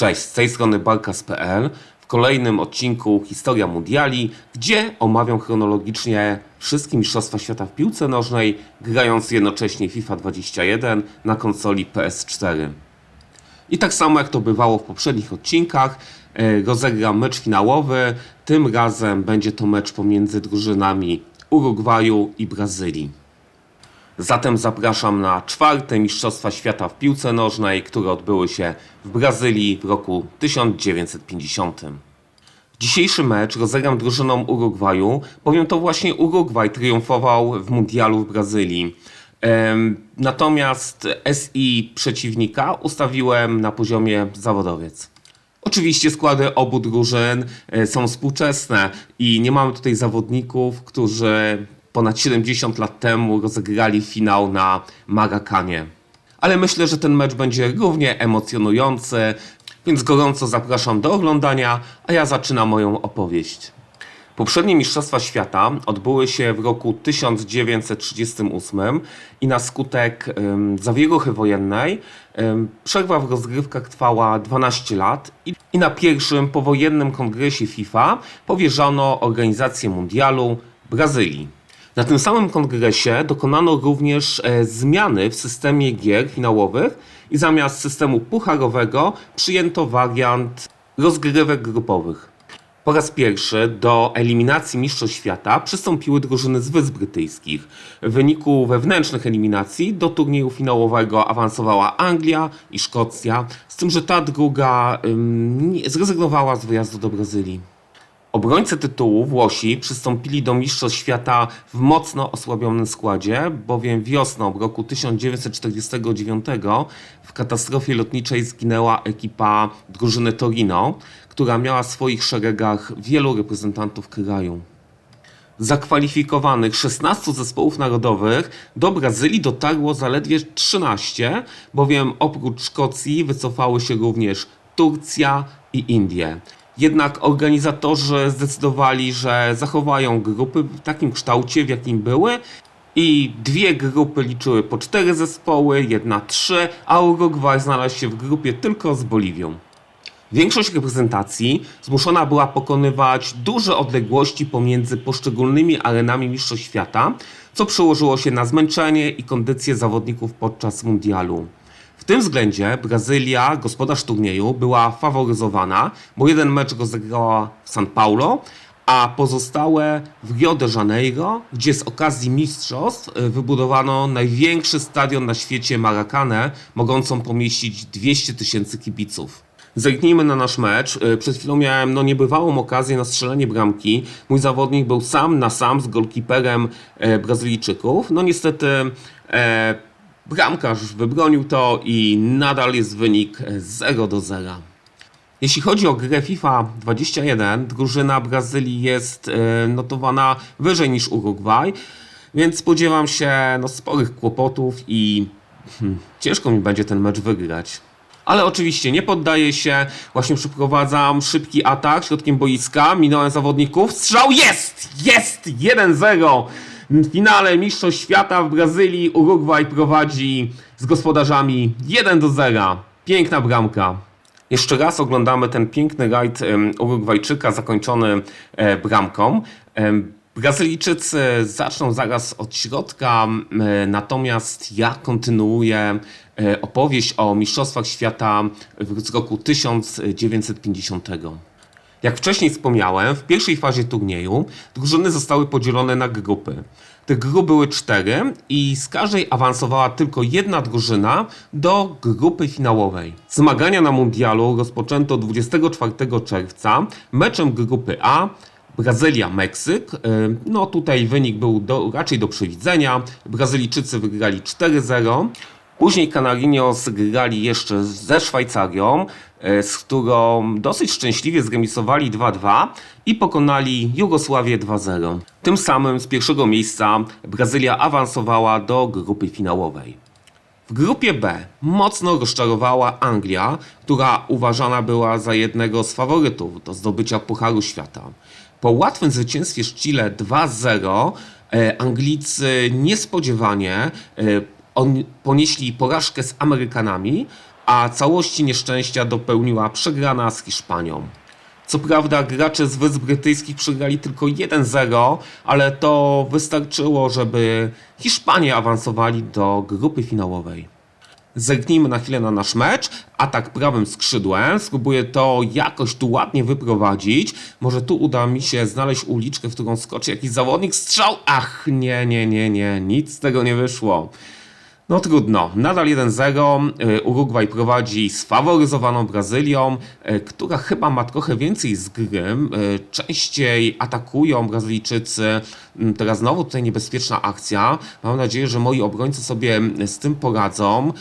Cześć, z tej strony Barkas.pl. W kolejnym odcinku Historia Mundiali, gdzie omawiam chronologicznie wszystkie Mistrzostwa Świata w piłce nożnej, grając jednocześnie FIFA 21 na konsoli PS4. I tak samo jak to bywało w poprzednich odcinkach, e, rozegram mecz finałowy. Tym razem będzie to mecz pomiędzy drużynami Urugwaju i Brazylii. Zatem zapraszam na czwarte Mistrzostwa Świata w piłce nożnej, które odbyły się w Brazylii w roku 1950. Dzisiejszy mecz rozegram drużyną Urugwaju, bowiem to właśnie Urugwaj triumfował w mundialu w Brazylii. Natomiast SI przeciwnika ustawiłem na poziomie zawodowiec. Oczywiście składy obu drużyn e, są współczesne i nie mamy tutaj zawodników, którzy ponad 70 lat temu rozegrali finał na Marakanie. Ale myślę, że ten mecz będzie równie emocjonujący, więc gorąco zapraszam do oglądania, a ja zaczynam moją opowieść. Poprzednie Mistrzostwa Świata odbyły się w roku 1938 i na skutek um, zawieruchy wojennej przerwa w rozgrywkach trwała 12 lat i, i na pierwszym powojennym kongresie FIFA powierzono organizację mundialu Brazylii. Na tym samym kongresie dokonano również e, zmiany w systemie gier finałowych i zamiast systemu pucharowego przyjęto wariant rozgrywek grupowych. Po raz pierwszy do eliminacji Mistrzostw Świata przystąpiły drużyny z Wysp Brytyjskich. W wyniku wewnętrznych eliminacji do turnieju finałowego awansowała Anglia i Szkocja, z tym, że ta druga ym, zrezygnowała z wyjazdu do Brazylii. Obrońcy tytułu Włosi przystąpili do Mistrzostw Świata w mocno osłabionym składzie, bowiem wiosną roku 1949 w katastrofie lotniczej zginęła ekipa drużyny Torino, która miała w swoich szeregach wielu reprezentantów kraju. Zakwalifikowanych 16 zespołów narodowych do Brazylii dotarło zaledwie 13, bowiem oprócz Szkocji wycofały się również Turcja i Indie. Jednak organizatorzy zdecydowali, że zachowają grupy w takim kształcie, w jakim były i dwie grupy liczyły po cztery zespoły, jedna trzy, a Urugwaj znalazł się w grupie tylko z Boliwią. Większość reprezentacji zmuszona była pokonywać duże odległości pomiędzy poszczególnymi arenami Mistrzostw Świata, co przełożyło się na zmęczenie i kondycję zawodników podczas mundialu. W tym względzie Brazylia, gospodarz turnieju, była faworyzowana, bo jeden mecz rozegrała w São Paulo, a pozostałe w Rio de Janeiro, gdzie z okazji mistrzostw y, wybudowano największy stadion na świecie Maracanę, mogącą pomieścić 200 tysięcy kibiców. Zerknijmy na nasz mecz. Y, Przed chwilą miałem no, niebywałą okazję na strzelenie bramki. Mój zawodnik był sam na sam z golkiperem e, Brazylijczyków. No niestety e, bramkarz wybronił to i nadal jest wynik e, 0 do 0. Jeśli chodzi o grę FIFA 21, drużyna Brazylii jest e, notowana wyżej niż Urugwaj, więc spodziewam się no, sporych kłopotów i hmm, ciężko mi będzie ten mecz wygrać. Ale oczywiście nie poddaję się, właśnie przeprowadzam szybki atak środkiem boiska, minąłem zawodników, strzał jest! Jest! 1-0! W finale Mistrzostw Świata w Brazylii Urugwaj prowadzi z gospodarzami 1 do 0. Piękna bramka. Jeszcze raz oglądamy ten piękny rajd Urugwajczyka zakończony e, bramką. Brazylijczycy zaczną zaraz od środka, e, natomiast ja kontynuuję e, opowieść o Mistrzostwach Świata z roku 1950. Jak wcześniej wspomniałem, w pierwszej fazie turnieju drużyny zostały podzielone na grupy. Te grupy były cztery i z każdej awansowała tylko jedna drużyna do grupy finałowej. Zmagania na mundialu rozpoczęto 24 czerwca meczem grupy A Brazylia-Meksyk. Y, No tutaj wynik był do, raczej do przewidzenia. Brazylijczycy wygrali 4-0. Później Canarinos grali jeszcze ze Szwajcarią, e, z którą dosyć szczęśliwie zremisowali 2-2 i pokonali Jugosławię 2-0. Tym samym z pierwszego miejsca Brazylia awansowała do grupy finałowej. W grupie B mocno rozczarowała Anglia, która uważana była za jednego z faworytów do zdobycia Pucharu Świata. Po łatwym zwycięstwie z Chile 2-0 e, Anglicy niespodziewanie e, on, ponieśli porażkę z Amerykanami, a całości nieszczęścia dopełniła przegrana z Hiszpanią. Co prawda gracze z Wysp Brytyjskich przegrali tylko 1-0, ale to wystarczyło, żeby Hiszpanie awansowali do grupy finałowej. Zerknijmy na chwilę na nasz mecz. Atak prawym skrzydłem. Spróbuję to jakoś tu ładnie wyprowadzić. Może tu uda mi się znaleźć uliczkę, w którą skoczy jakiś zawodnik. Strzał! Ach, nie, nie, nie, nie. Nic z tego nie wyszło. No trudno, nadal 1-0. Y, Urugwaj prowadzi sfaworyzowaną Brazylią, y, która chyba ma trochę więcej z gry. Y, Częściej atakują Brazylijczycy. Mm, Teraz znowu tutaj niebezpieczna akcja. Mam nadzieję, że moi obrońcy sobie z tym poradzą.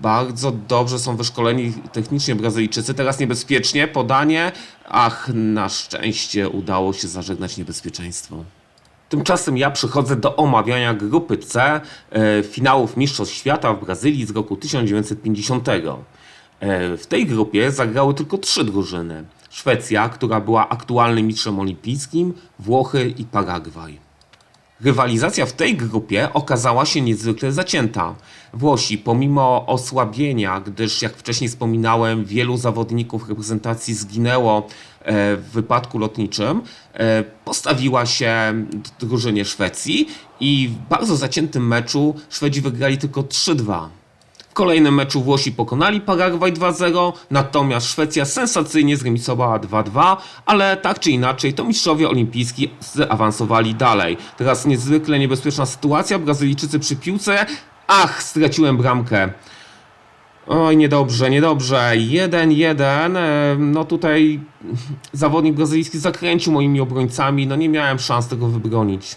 Bardzo dobrze są wyszkoleni technicznie Brazylijczycy. Teraz niebezpiecznie podanie. Ach, na szczęście udało się zażegnać niebezpieczeństwo. Tymczasem ja przychodzę do omawiania grupy C e, finałów Mistrzostw Świata w Brazylii z roku 1950. E, w tej grupie zagrały tylko trzy drużyny. Szwecja, która była aktualnym mistrzem olimpijskim, Włochy i Paragwaj. Rywalizacja w tej grupie okazała się niezwykle zacięta. Włosi, pomimo osłabienia, gdyż jak wcześniej wspominałem, wielu zawodników reprezentacji zginęło e, w wypadku lotniczym, e, postawiła się drużynie Szwecji i w bardzo zaciętym meczu Szwedzi wygrali tylko 3-2. W kolejnym meczu Włosi pokonali Paragwaj 2-0, natomiast Szwecja sensacyjnie zremisowała 2-2, ale tak czy inaczej to mistrzowie olimpijscy zaawansowali dalej. Teraz niezwykle niebezpieczna sytuacja, Brazylijczycy przy piłce. Ach, straciłem bramkę. Oj, niedobrze, niedobrze. 1-1. e, No tutaj zawodnik brazylijski zakręcił moimi obrońcami, no nie miałem szans tego wybronić.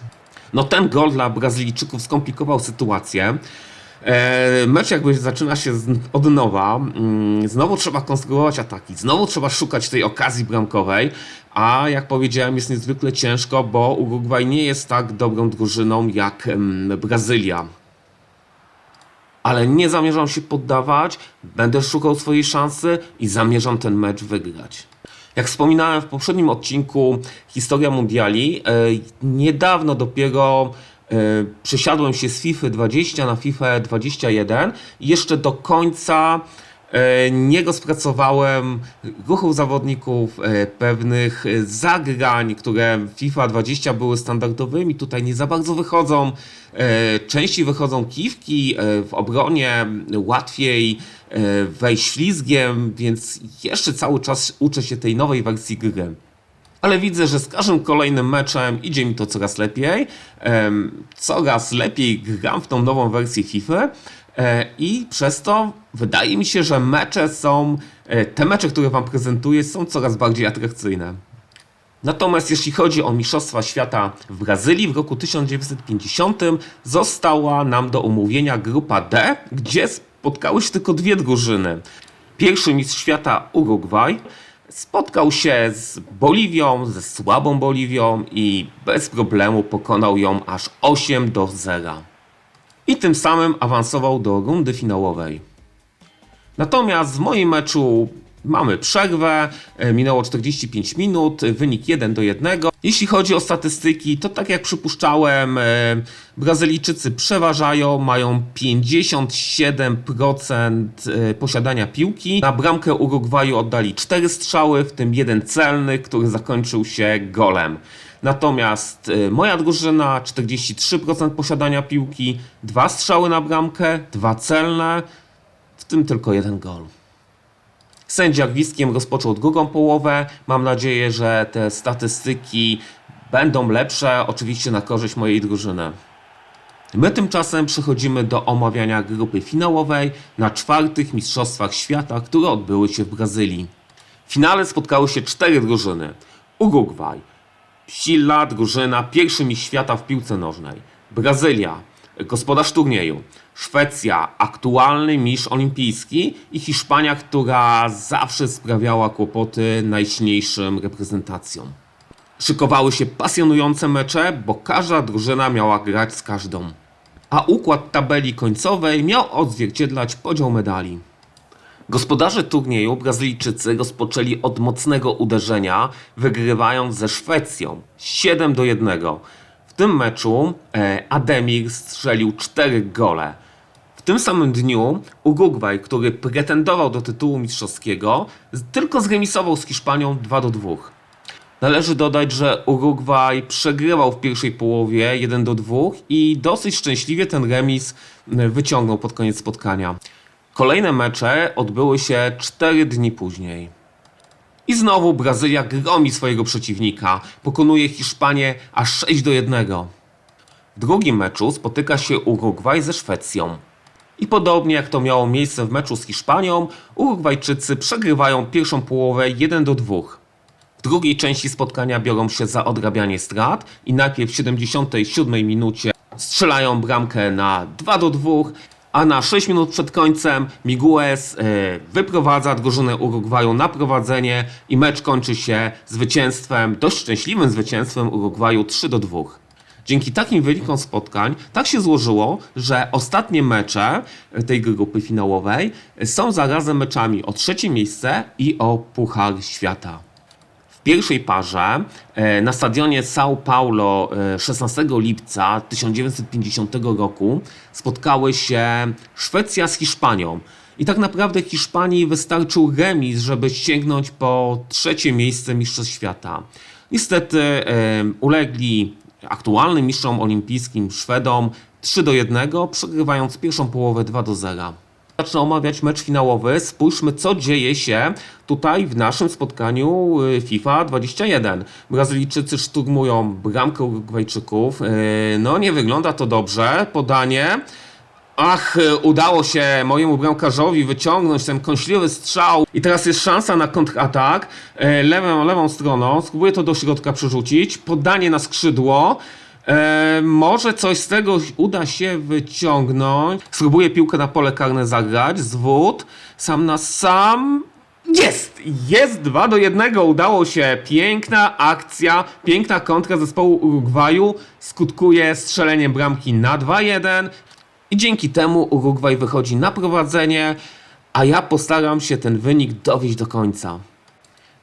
No ten gol dla Brazylijczyków skomplikował sytuację. E, Mecz jakby zaczyna się od nowa. Mm, Znowu trzeba konstruować ataki, znowu trzeba szukać tej okazji bramkowej, a jak powiedziałem jest niezwykle ciężko, bo Urugwaj nie jest tak dobrą drużyną jak Brazylia. Ale nie zamierzam się poddawać, będę szukał swojej szansy i zamierzam ten mecz wygrać. Jak wspominałem w poprzednim odcinku Historia Mundiali, e, niedawno dopiero przesiadłem się z FIFA 20 na FIFA 21 i jeszcze do końca e, nie rozpracowałem ruchów zawodników, e, pewnych e, zagrań, które FIFA 20 były standardowymi, tutaj nie za bardzo wychodzą. E, Częściej wychodzą kiwki, e, w obronie łatwiej e, wejść ślizgiem, więc jeszcze cały czas uczę się tej nowej wersji gry ale widzę, że z każdym kolejnym meczem idzie mi to coraz lepiej. Coraz lepiej gram w tą nową wersję FIFA e, i przez to wydaje mi się, że mecze są, e, te mecze, które Wam prezentuję, są coraz bardziej atrakcyjne. Natomiast jeśli chodzi o Mistrzostwa Świata w Brazylii w roku 1950 została nam do omówienia grupa D, gdzie spotkały się tylko dwie drużyny. Pierwszy mistrz świata Urugwaj spotkał się z Boliwią, ze słabą Boliwią i bez problemu pokonał ją aż 8 do 0. I tym samym awansował do rundy finałowej. Natomiast w moim meczu mamy przerwę, e, minęło 45 minut, wynik 1 do 1. Jeśli chodzi o statystyki, to tak jak przypuszczałem, e, Brazylijczycy przeważają, mają 57% e, posiadania piłki. Na bramkę Urugwaju oddali 4 strzały, w tym jeden celny, który zakończył się golem. Natomiast moja drużyna 43% posiadania piłki, 2 strzały na bramkę, 2 celne, w tym tylko jeden gol. Sędzia gwizdkiem rozpoczął drugą połowę. Mam nadzieję, że te statystyki będą lepsze, oczywiście na korzyść mojej drużyny. My tymczasem przechodzimy do omawiania grupy finałowej na czwartych Mistrzostwach Świata, które odbyły się w Brazylii. W finale spotkały się cztery drużyny. Urugwaj, silna drużyna, pierwszy mistrz świata w piłce nożnej. Brazylia, gospodarz turnieju. Szwecja, aktualny mistrz olimpijski i Hiszpania, która zawsze sprawiała kłopoty najsilniejszym reprezentacjom. Szykowały się pasjonujące mecze, bo każda drużyna miała grać z każdą. A układ tabeli końcowej miał odzwierciedlać podział medali. Gospodarze turnieju Brazylijczycy rozpoczęli od mocnego uderzenia, wygrywając ze Szwecją 7 do 1. W tym meczu e, Ademir strzelił 4 gole. W tym samym dniu Urugwaj, który pretendował do tytułu mistrzowskiego, tylko zremisował z Hiszpanią 2 do 2. Należy dodać, że Urugwaj przegrywał w pierwszej połowie 1 do 2 i dosyć szczęśliwie ten remis wyciągnął pod koniec spotkania. Kolejne mecze odbyły się 4 dni później. I znowu Brazylia gromi swojego przeciwnika, pokonuje Hiszpanię aż 6 do 1. W drugim meczu spotyka się Urugwaj ze Szwecją. I podobnie jak to miało miejsce w meczu z Hiszpanią, Urugwajczycy przegrywają pierwszą połowę 1 do 2. W drugiej części spotkania biorą się za odrabianie strat i najpierw w 77 minucie strzelają bramkę na 2 do 2, a na 6 minut przed końcem Miguez e, wyprowadza drużynę Urugwaju na prowadzenie i mecz kończy się zwycięstwem, dość szczęśliwym zwycięstwem Urugwaju 3 do 2. Dzięki takim wynikom spotkań tak się złożyło, że ostatnie mecze tej grupy finałowej są zarazem meczami o trzecie miejsce i o Puchar Świata. W pierwszej parze e, na stadionie São Paulo e, 16 lipca 1950 roku spotkały się Szwecja z Hiszpanią. I tak naprawdę Hiszpanii wystarczył remis, żeby sięgnąć po trzecie miejsce Mistrzostw Świata. Niestety e, ulegli aktualnym mistrzom olimpijskim Szwedom 3 do 1, przegrywając pierwszą połowę 2 do 0 zacznę omawiać mecz finałowy, spójrzmy co dzieje się tutaj w naszym spotkaniu y, FIFA 21. Brazylijczycy szturmują bramkę Urugwajczyków. Y, No nie wygląda to dobrze. Podanie. Ach, y, udało się mojemu bramkarzowi wyciągnąć ten kąśliwy strzał. I teraz jest szansa na kontratak. Y, Lewą, lewą stroną. Spróbuję to do środka przerzucić. Podanie na skrzydło. E, może coś z tego uda się wyciągnąć. Spróbuję piłkę na pole karne zagrać. Zwód. Sam na sam. Jest! Jest 2 do 1. Udało się. Piękna akcja, piękna kontra zespołu Urugwaju skutkuje strzeleniem bramki na 2-1 i dzięki temu Urugwaj wychodzi na prowadzenie, a ja postaram się ten wynik dowieść do końca.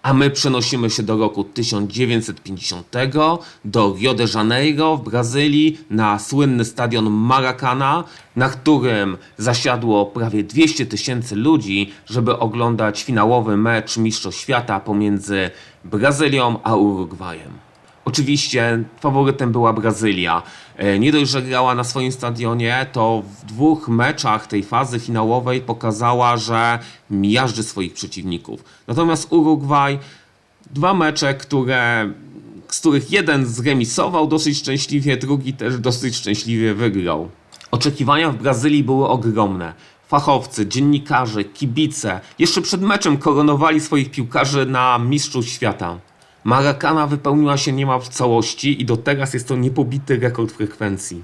A my przenosimy się do roku 1950 do Rio de Janeiro w Brazylii na słynny stadion Maracana, na którym zasiadło prawie 200 tysięcy ludzi, żeby oglądać finałowy mecz Mistrzostw Świata pomiędzy Brazylią a Urugwajem. Oczywiście faworytem była Brazylia. E, Nie dość, że grała na swoim stadionie, to w dwóch meczach tej fazy finałowej pokazała, że miażdży swoich przeciwników. Natomiast Urugwaj, dwa mecze, które, z których jeden zremisował dosyć szczęśliwie, drugi też dosyć szczęśliwie wygrał. Oczekiwania w Brazylii były ogromne. Fachowcy, dziennikarze, kibice jeszcze przed meczem koronowali swoich piłkarzy na mistrzów świata. Maracana wypełniła się niemal w całości i do teraz jest to niepobity rekord frekwencji.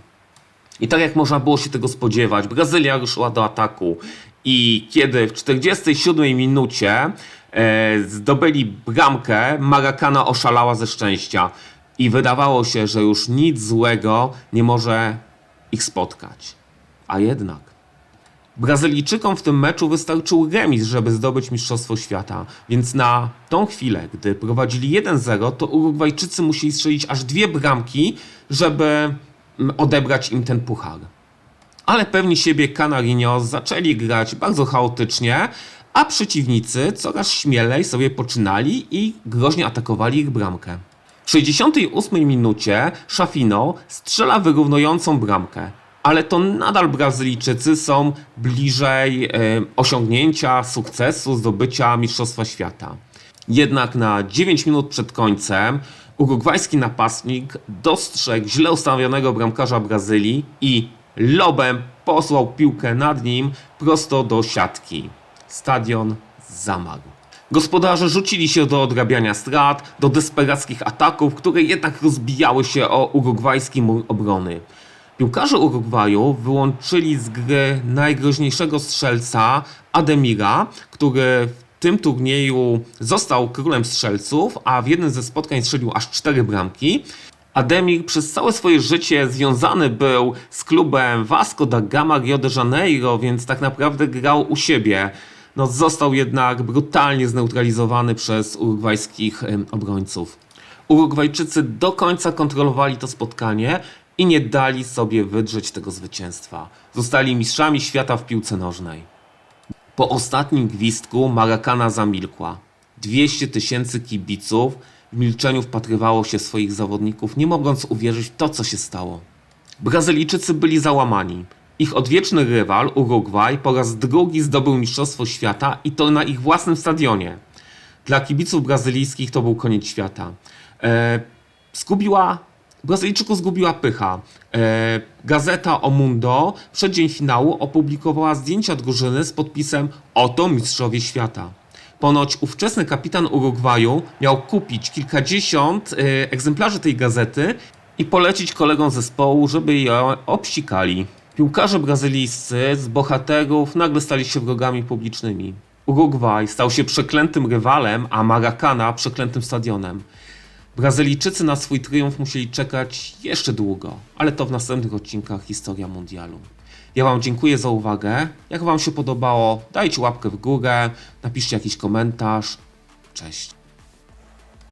I tak jak można było się tego spodziewać, Brazylia ruszyła do ataku i kiedy w 47 minucie e, zdobyli bramkę, Maracana oszalała ze szczęścia i wydawało się, że już nic złego nie może ich spotkać. A jednak. Brazylijczykom w tym meczu wystarczył remis, żeby zdobyć Mistrzostwo Świata, więc na tą chwilę, gdy prowadzili 1-0, to Urugwajczycy musieli strzelić aż dwie bramki, żeby mm, odebrać im ten puchar. Ale pewni siebie Canarinos zaczęli grać bardzo chaotycznie, a przeciwnicy coraz śmielej sobie poczynali i groźnie atakowali ich bramkę. W 68 minucie Szafino strzela wyrównującą bramkę, ale to nadal Brazylijczycy są bliżej e, osiągnięcia sukcesu, zdobycia Mistrzostwa Świata. Jednak na 9 minut przed końcem urugwajski napastnik dostrzegł źle ustawionego bramkarza Brazylii i lobem posłał piłkę nad nim prosto do siatki. Stadion zamarł. Gospodarze rzucili się do odrabiania strat, do desperackich ataków, które jednak rozbijały się o urugwajski mur obrony. Piłkarze Urugwaju wyłączyli z gry najgroźniejszego strzelca Ademira, który w tym turnieju został królem strzelców, a w jednym ze spotkań strzelił aż cztery bramki. Ademir przez całe swoje życie związany był z klubem Vasco da Gama Rio de Janeiro, więc tak naprawdę grał u siebie. No, został jednak brutalnie zneutralizowany przez urugwajskich obrońców. Urugwajczycy do końca kontrolowali to spotkanie i nie dali sobie wydrzeć tego zwycięstwa. Zostali mistrzami świata w piłce nożnej. Po ostatnim gwizdku Maracana zamilkła. 200 tysięcy kibiców w milczeniu wpatrywało się swoich zawodników, nie mogąc uwierzyć w to, co się stało. Brazylijczycy byli załamani. Ich odwieczny rywal, Urugwaj, po raz drugi zdobył Mistrzostwo Świata i to na ich własnym stadionie. Dla kibiców brazylijskich to był koniec świata. E, zgubiła, Brazylijczyków zgubiła pycha. E, gazeta O Mundo w przeddzień finału opublikowała zdjęcia drużyny z podpisem Oto mistrzowie świata. Ponoć ówczesny kapitan Urugwaju miał kupić kilkadziesiąt e, egzemplarzy tej gazety i polecić kolegom zespołu, żeby ją obsikali. Piłkarze brazylijscy z bohaterów nagle stali się wrogami publicznymi. Urugwaj stał się przeklętym rywalem, a Maracana przeklętym stadionem. Brazylijczycy na swój triumf musieli czekać jeszcze długo, ale to w następnych odcinkach Historia Mundialu. Ja Wam dziękuję za uwagę. Jak Wam się podobało, dajcie łapkę w górę, napiszcie jakiś komentarz. Cześć.